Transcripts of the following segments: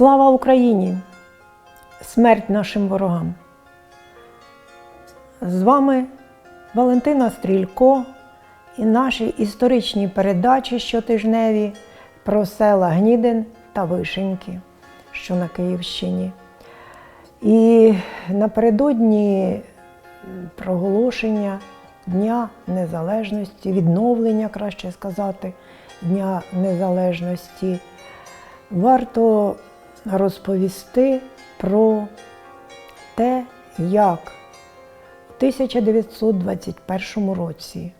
Слава Україні! Смерть нашим ворогам! З вами Валентина Стрілько і наші історичні передачі щотижневі про села Гнідин та Вишеньки, що на Київщині. І напередодні проголошення Дня Незалежності, відновлення, краще сказати, Дня Незалежності, варто розповісти про те, як в 1921 році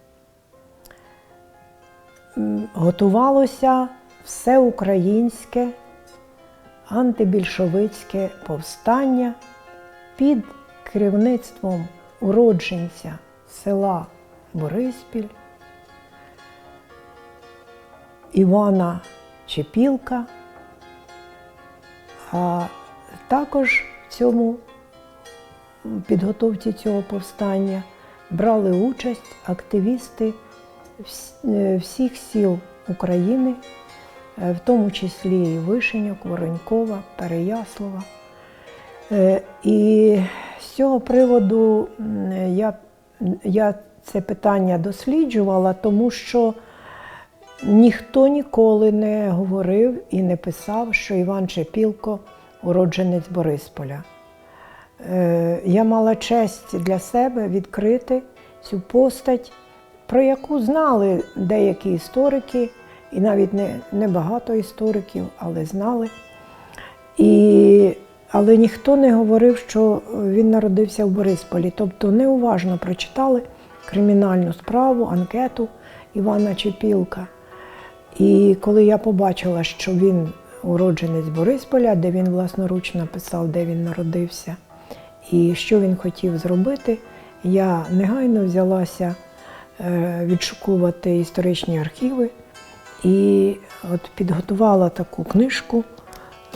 готувалося всеукраїнське антибільшовицьке повстання під керівництвом уродженця села Бориспіль Івана Чепілка, а також в цьому підготовці цього повстання брали участь активісти е, всіх сіл України, е, в тому числі і Вишеньок, Воронькова, Переяслава. Е, І з цього приводу я, я це питання досліджувала, тому що ніхто ніколи не говорив і не писав, що Іван Чепілко уродженець Борисполя. Е, Я мала честь для себе відкрити цю постать, про яку знали деякі історики, і навіть не, не багато істориків, але знали. І, але ніхто не говорив, що він народився в Борисполі. Тобто неуважно прочитали кримінальну справу, анкету Івана Чепілка. І коли я побачила, що він уродженець Борисполя, де він власноруч написав, де він народився, і що він хотів зробити, я негайно взялася е, відшукувати історичні архіви і от підготувала таку книжку,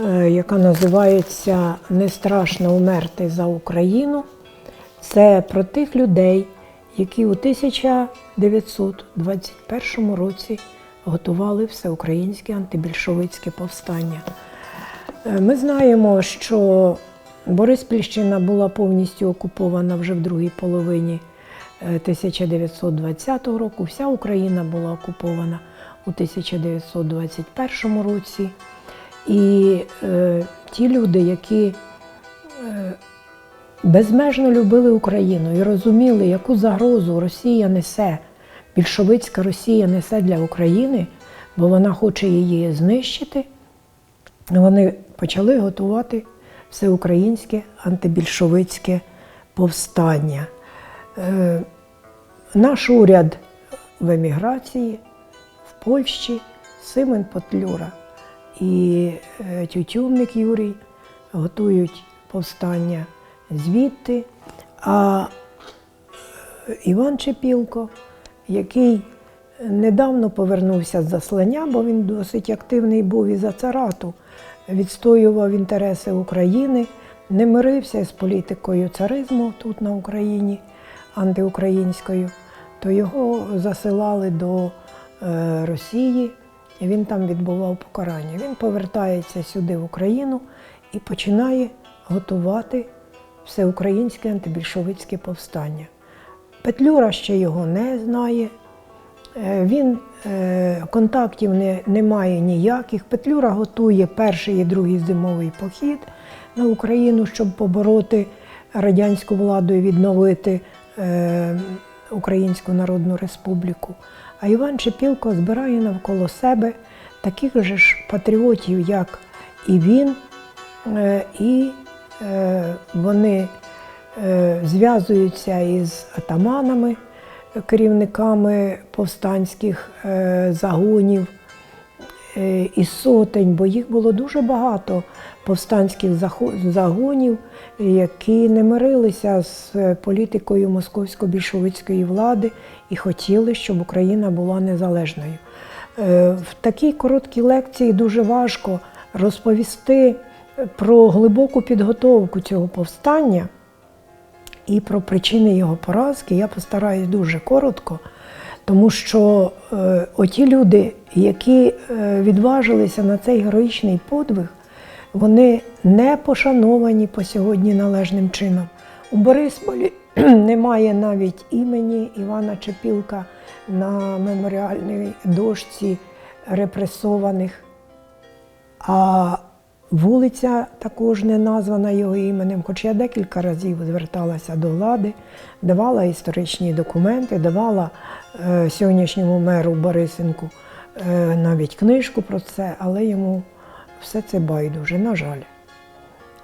е, яка називається Не страшно умерти за Україну. Це про тих людей, які у 1921 році готували всеукраїнське антибільшовицьке повстання. Е, Ми знаємо, що Бориспільщина була повністю окупована вже в другій половині е, 1920 року. Вся Україна була окупована у 1921 році. І е, ті люди, які е, безмежно любили Україну і розуміли, яку загрозу Росія несе, більшовицька Росія несе для України, бо вона хоче її знищити, вони почали готувати всеукраїнське антибільшовицьке повстання. Е, Наш уряд в еміграції в Польщі, Симен Потлюра і е, Тютювник Юрій готують повстання звідти. А е, Іван Чепілко, який недавно повернувся з заслання, бо він досить активний був і за царату, відстоював інтереси України, не мирився з політикою царизму тут на Україні, антиукраїнською, то його засилали до е, Росії, і він там відбував покарання. Він повертається сюди в Україну і починає готувати всеукраїнське антибільшовицьке повстання. Петлюра ще його не знає. Е, Він е, контактів не, має ніяких. Петлюра готує перший і другий зимовий похід на Україну, щоб побороти радянську владу і відновити е, Українську Народну Республіку. А Іван Чепілко збирає навколо себе таких же ж патріотів, як і він, і вони зв'язуються із атаманами, керівниками повстанських е, загонів е, із сотень, бо їх було дуже багато повстанських загонів, які не мирилися з е, політикою московсько-більшовицької влади і хотіли, щоб Україна була незалежною. Е, В такій короткій лекції дуже важко розповісти про глибоку підготовку цього повстання і про причини його поразки. Я постараюсь дуже коротко, тому що е, оті люди, які е, відважилися на цей героїчний подвиг, вони не пошановані по сьогодні належним чином. У Борисполі немає навіть імені Івана Чепілка на меморіальній дошці репресованих. А вулиця також не названа його іменем, хоч я декілька разів зверталася до влади, давала історичні документи, давала е, сьогоднішньому меру Борисенку е, навіть книжку про це, але йому все це байдуже, на жаль.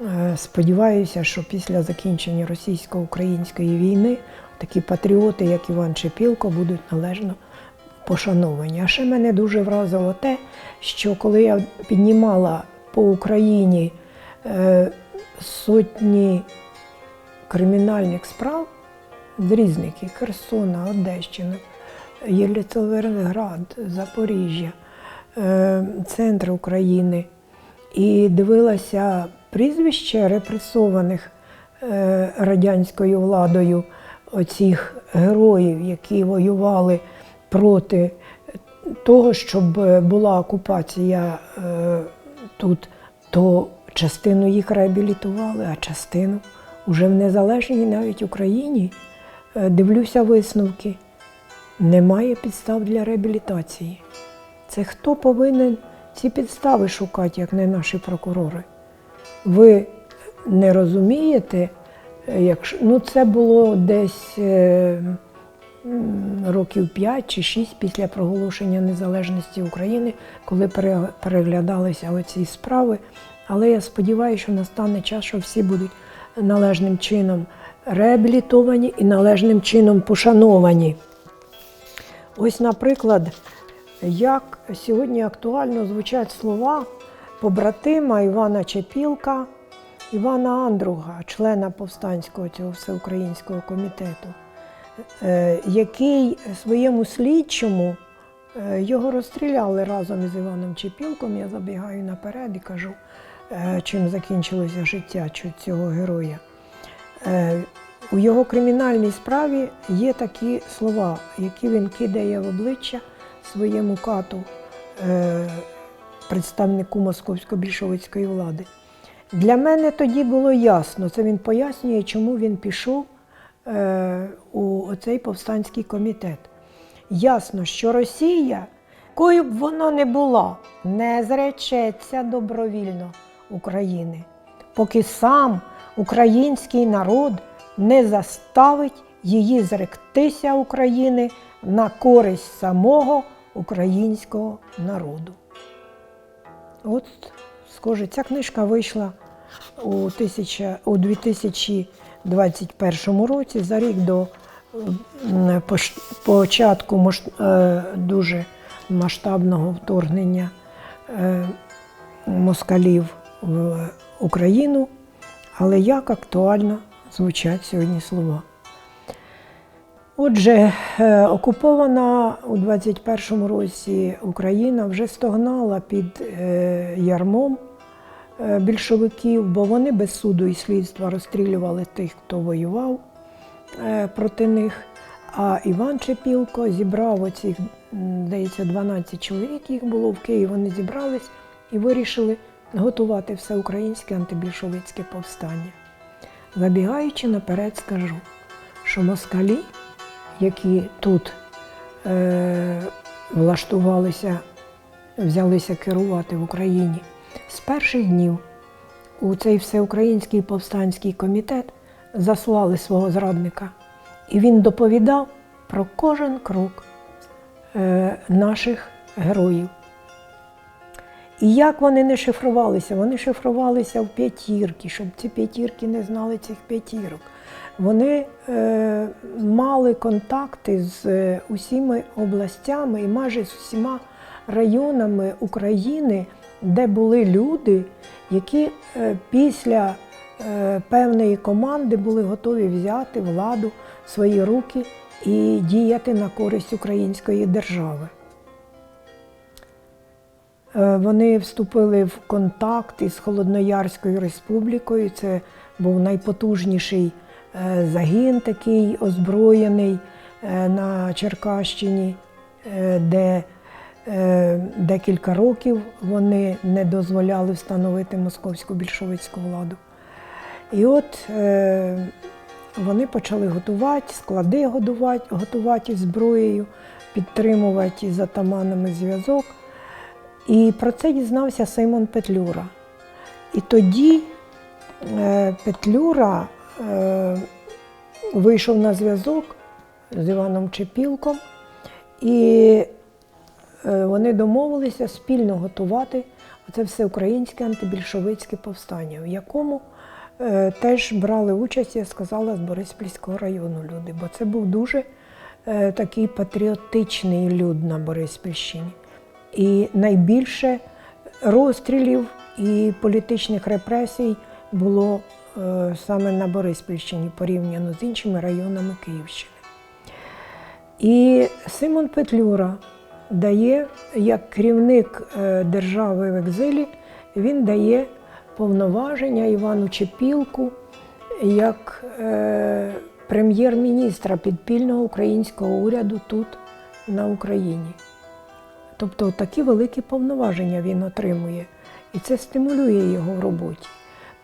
Е, Сподіваюся, що після закінчення російсько-української війни такі патріоти, як Іван Чепілко, будуть належно пошановані. А ще мене дуже вразило те, що коли я піднімала по Україні е, сотні кримінальних справ з різних Херсона, Одещина, Єліцеверград, Запоріжжя, е, центр України, і дивилася прізвища репресованих е, радянською владою оцих героїв, які воювали проти того, щоб була окупація тут, то частину їх реабілітували, а частину вже в незалежній навіть Україні е, дивлюся висновки. Немає підстав для реабілітації. Це хто повинен ці підстави шукати, як не наші прокурори? Ви не розумієте, е, якщо ну це було десь е, років 5 чи 6 після проголошення незалежності України, коли переглядалися оці справи. Але я сподіваюся, що настане час, що всі будуть належним чином реабілітовані і належним чином пошановані. Ось, наприклад, як сьогодні актуально звучать слова побратима Івана Чепілка, Івана Андруга, члена повстанського цього всеукраїнського комітету, який своєму слідчому е, його розстріляли разом із Іваном Чепілком. Я забігаю наперед і кажу, е, чим закінчилося життя цього героя. Е, У його кримінальній справі є такі слова, які він кидає в обличчя своєму кату, е, представнику московсько-більшовицької влади. Для мене тоді було ясно, це він пояснює, чому він пішов е, у цей повстанський комітет. Ясно, що Росія, якою б вона не була, не зречеться добровільно України, поки сам український народ не заставить її зректися України на користь самого українського народу. От, схоже, ця книжка вийшла у, 1000 у 2021 році, за рік до початку е, дуже масштабного вторгнення е, москалів в Україну. Але як актуально звучать сьогодні слова. Отже, е, окупована у 21-му році Україна вже стогнала під ярмом більшовиків, бо вони без суду і слідства розстрілювали тих, хто воював е, проти них. А Іван Чепілко зібрав оцих, здається, 12 чоловік, їх було в Києві. Вони зібрались і вирішили готувати всеукраїнське антибільшовицьке повстання. Забігаючи наперед, скажу, що москалі, які тут е, влаштувалися, взялися керувати в Україні, з перших днів у цей всеукраїнський повстанський комітет заслали свого зрадника, і він доповідав про кожен крок е, наших героїв. І як вони не шифрувалися? Вони шифрувалися в п'ятірки, щоб ці п'ятірки не знали цих п'ятірок. Вони е, мали контакти з е, усіма областями і майже з усіма районами України, де були люди, які е, після е, певної команди були готові взяти владу в свої руки і діяти на користь української держави. Е, Вони вступили в контакт із Холодноярською республікою. Це був найпотужніший загін, такий озброєний на Черкащині, де декілька років вони не дозволяли встановити московську більшовицьку владу. І от е, вони почали готувати, склади готувати, готувати зброєю, підтримувати із атаманами зв'язок. І про це дізнався Симон Петлюра. І тоді е, Петлюра е, вийшов на зв'язок з Іваном Чепілком, і е, вони домовилися спільно готувати це всеукраїнське антибільшовицьке повстання, в якому е, теж брали участь, я сказала, з Бориспільського району люди, бо це був дуже е, такий патріотичний люд на Бориспільщині. І найбільше розстрілів і політичних репресій було е, саме на Бориспільщині порівняно з іншими районами Київщини. І Симон Петлюра дає, як керівник е, держави в екзилі, він дає повноваження Івану Чепілку як е, прем'єр-міністра підпільного українського уряду тут, на Україні. Тобто такі великі повноваження він отримує, і це стимулює його в роботі.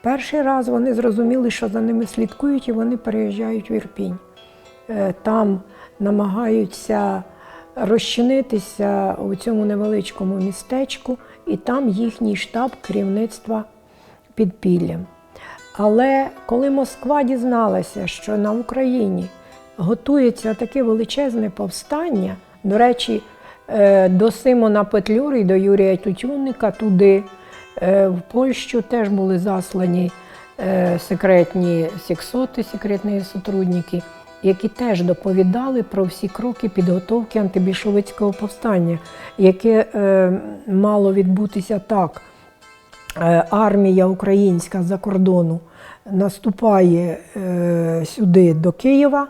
Перший раз вони зрозуміли, що за ними слідкують, і вони переїжджають в Ірпінь. Е, Там намагаються розчинитися у цьому невеличкому містечку, і там їхній штаб керівництва підпіллям. Але коли Москва дізналася, що на Україні готується таке величезне повстання, до речі, е, до Симона Петлюри і до Юрія Тютюнника туди, е, в Польщу теж були заслані е, секретні сексоти, секретні сотрудники, які теж доповідали про всі кроки підготовки антибільшовицького повстання, яке е, мало відбутися так. Е, армія українська за кордону наступає е, сюди до Києва,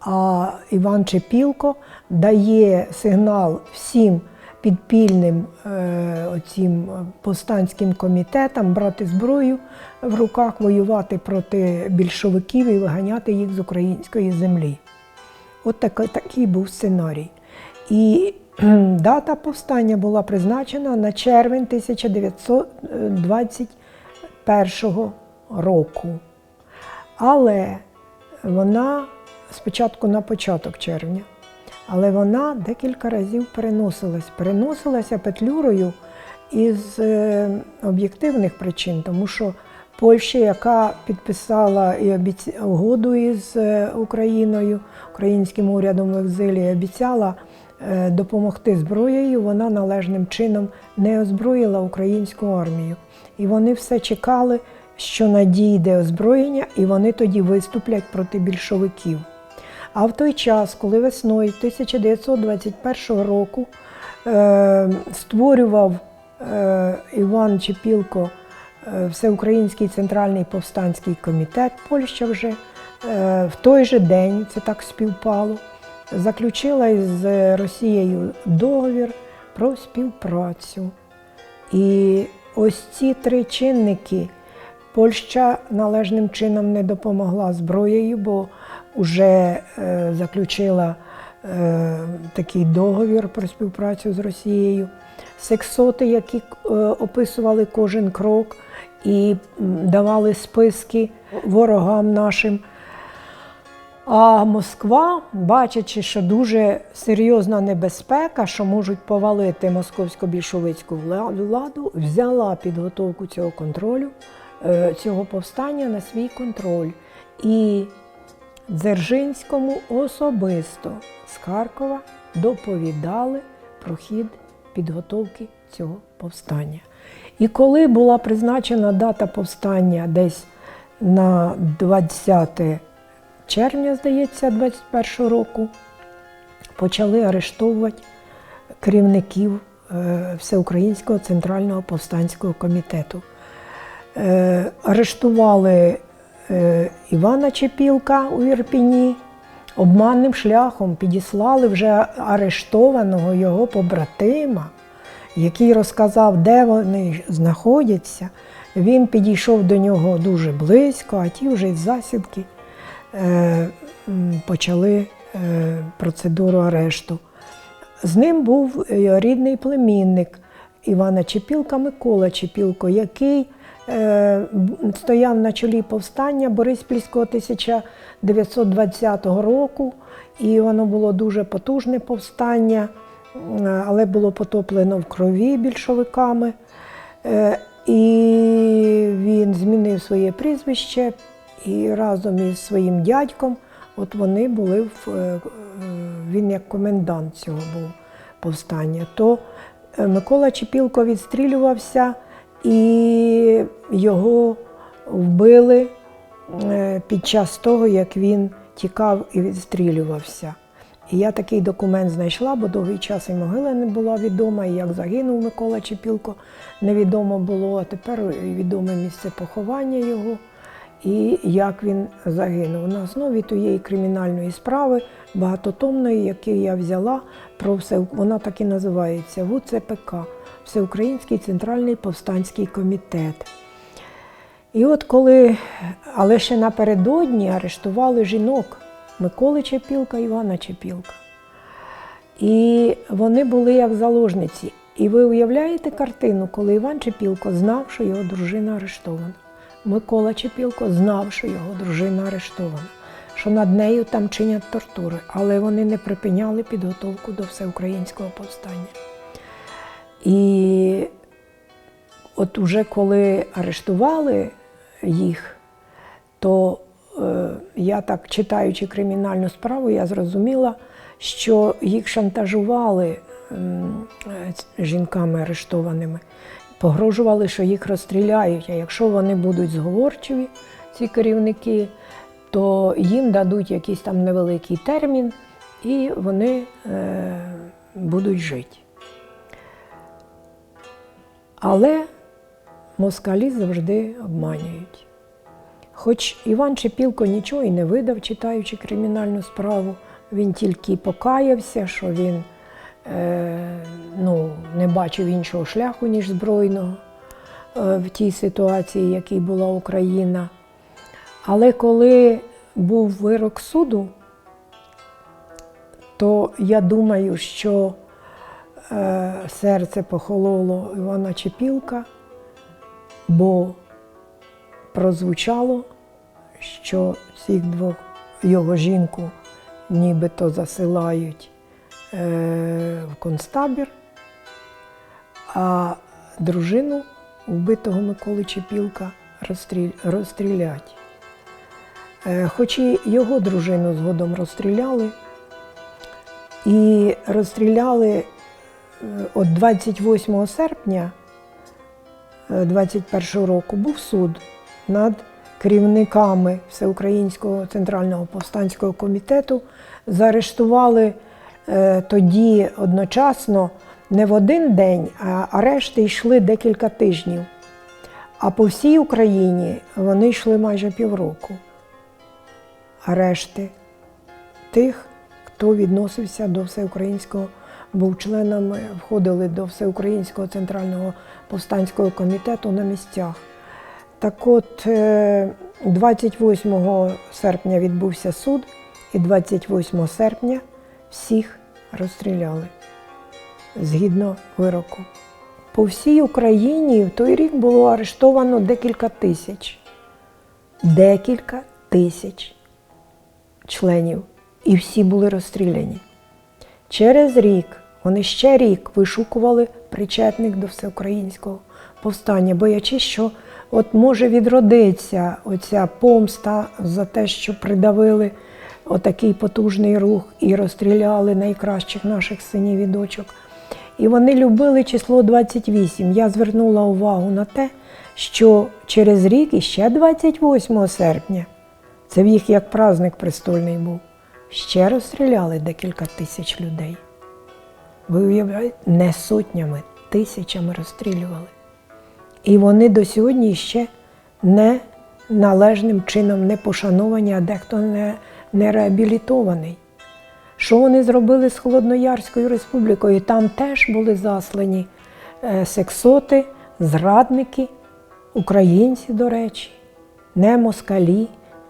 а Іван Чепілко дає сигнал всім підпільним е, оцім повстанським комітетам брати зброю в руках, воювати проти більшовиків і виганяти їх з української землі. От так, такий був сценарій. І дата повстання була призначена на червень 1921 року. Але вона спочатку на початок червня, але вона декілька разів переносилась. Переносилася петлюрою із е, об'єктивних причин, тому що Польща, яка підписала і обіц... угоду із е, Україною, українським урядом в екзилі, обіцяла е, допомогти зброєю, вона належним чином не озброїла українську армію. І вони все чекали, що надійде озброєння, і вони тоді виступлять проти більшовиків. А в той час, коли весною 1921 року е, створював е, Іван Чепілко е, Всеукраїнський центральний повстанський комітет, Польща вже е, в той же день, це так співпало, заключила із Росією договір про співпрацю. І ось ці три чинники Польща належним чином не допомогла зброєю, бо вже е, заключила е, такий договір про співпрацю з Росією. Сексоти, які е, описували кожен крок і давали списки ворогам нашим. А Москва, бачачи, що дуже серйозна небезпека, що можуть повалити московсько-більшовицьку владу, взяла підготовку цього контролю, цього повстання на свій контроль. І Дзержинському особисто з Харкова доповідали про хід підготовки цього повстання. І коли була призначена дата повстання десь на 20 червня, здається, 21 року, почали арештовувати керівників е, Всеукраїнського центрального повстанського комітету. Е, Арештували Івана Чепілка у Ірпіні, обманним шляхом підіслали вже арештованого його побратима, який розказав, де вони знаходяться. Він підійшов до нього дуже близько, а ті вже із засідки е, почали е, процедуру арешту. З ним був е, рідний племінник Івана Чепілка Микола Чепілко, який е, стояв на чолі повстання Бориспільського 1920 року, і воно було дуже потужне повстання, але було потоплено в крові більшовиками. Е, І він змінив своє прізвище і разом із своїм дядьком, от вони були в е, е, він як комендант цього був повстання. То е, Микола Чепілко відстрілювався і його вбили е, під час того, як він тікав і відстрілювався. І я такий документ знайшла, бо довгий час і могила не була відома, і як загинув Микола Чепілко, невідомо було, а тепер відоме місце поховання його і як він загинув. На основі тієї кримінальної справи багатотомної, яку я взяла про все, вона так і називається ВУЦПК Всеукраїнський Центральний повстанський комітет. І от коли, але ще напередодні арештували жінок Миколи Чепілка, Івана Чепілка. І вони були як заложниці. І ви уявляєте картину, коли Іван Чепілко знав, що його дружина арештована. Микола Чепілко знав, що його дружина арештована, що над нею там чинять тортури, але вони не припиняли підготовку до всеукраїнського повстання. І от уже коли арештували їх, то е, я так читаючи кримінальну справу, я зрозуміла, що їх шантажували е, жінками арештованими, погрожували, що їх розстріляють. А якщо вони будуть зговорчиві, ці керівники, то їм дадуть якийсь там невеликий термін, і вони е, будуть жити. Але москалі завжди обманюють. Хоч Іван Чепілко нічого і не видав, читаючи кримінальну справу, він тільки покаявся, що він е, ну, не бачив іншого шляху, ніж збройного е, в тій ситуації, якій була Україна. Але коли був вирок суду, то я думаю, що серце похололо Івана Чепілка, бо прозвучало, що цих двох його жінку нібито засилають е, в концтабір, а дружину вбитого Миколи Чепілка розстрілять. Е, Хоч і його дружину згодом розстріляли, і розстріляли е, от 28 серпня 21 року був суд над керівниками Всеукраїнського центрального повстанського комітету. Заарештували е, тоді одночасно не в один день, а арешти йшли декілька тижнів. А по всій Україні вони йшли майже півроку. Арешти тих, хто відносився до всеукраїнського, був членами, входили до Всеукраїнського центрального повстанського комітету на місцях. Так от, е, 28 серпня відбувся суд, і 28 серпня всіх розстріляли згідно вироку. По всій Україні в той рік було арештовано декілька тисяч. Декілька тисяч членів. І всі були розстріляні. Через рік, вони ще рік вишукували причетник до всеукраїнського повстання, боячись, що от може відродиться оця помста за те, що придавили отакий потужний рух і розстріляли найкращих наших синів і дочок. І вони любили число 28. Я звернула увагу на те, що через рік, і ще 28 серпня, це в їх як праздник престольний був, ще розстріляли декілька тисяч людей. Ви уявляєте, не сотнями, тисячами розстрілювали. І вони до сьогодні ще не належним чином не пошановані, а дехто не, не реабілітований. Що вони зробили з Холодноярською республікою? Там теж були заслані е, сексоти, зрадники, українці, до речі, не москалі,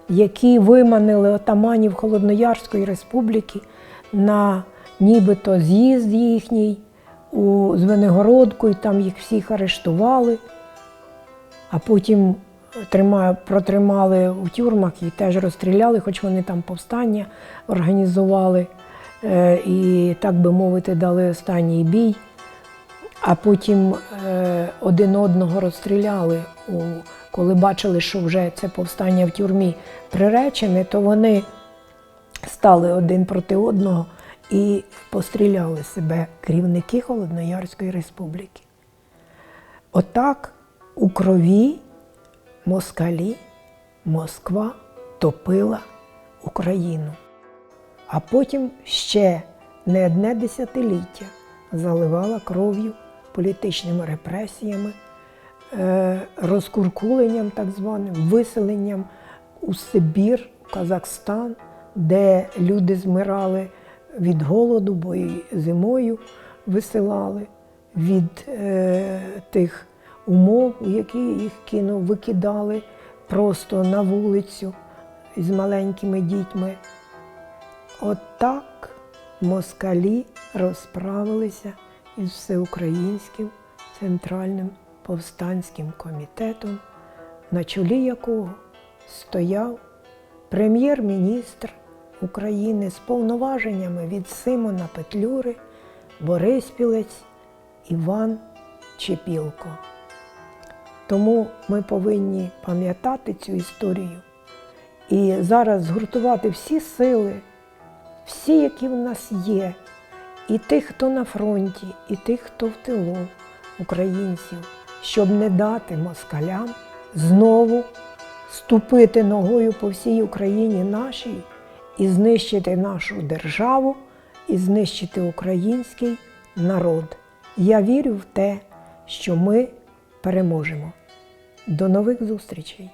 які виманили отаманів Холодноярської республіки на нібито з'їзд їхній у Звенигородку, і там їх всіх арештували, а потім протримали у тюрмах і теж розстріляли, хоч вони там повстання організували е, і, так би мовити, дали останній бій. А потім е, один одного розстріляли. Коли бачили, що вже це повстання в тюрмі приречене, то вони стали один проти одного і постріляли себе керівники Холодноярської республіки. Отак у крові москалі Москва топила Україну. А потім ще не одне десятиліття заливала кров'ю, політичними репресіями, е, розкуркуленням так званим, виселенням у Сибір, у Казахстан, де люди змирали від голоду, бо і зимою висилали, від е, тих умов, у які їх кинув, викидали просто на вулицю з маленькими дітьми. Отак москалі розправилися із всеукраїнським центральним повстанським комітетом, на чолі якого стояв прем'єр-міністр України з повноваженнями від Симона Петлюри, Бориспілець Іван Чепілко. Тому ми повинні пам'ятати цю історію і зараз згуртувати всі сили, всі, які в нас є, і тих, хто на фронті, і тих, хто в тилу українців, щоб не дати москалям знову ступити ногою по всій Україні нашій і знищити нашу державу, і знищити український народ. Я вірю в те, що ми переможемо. До нових зустрічей!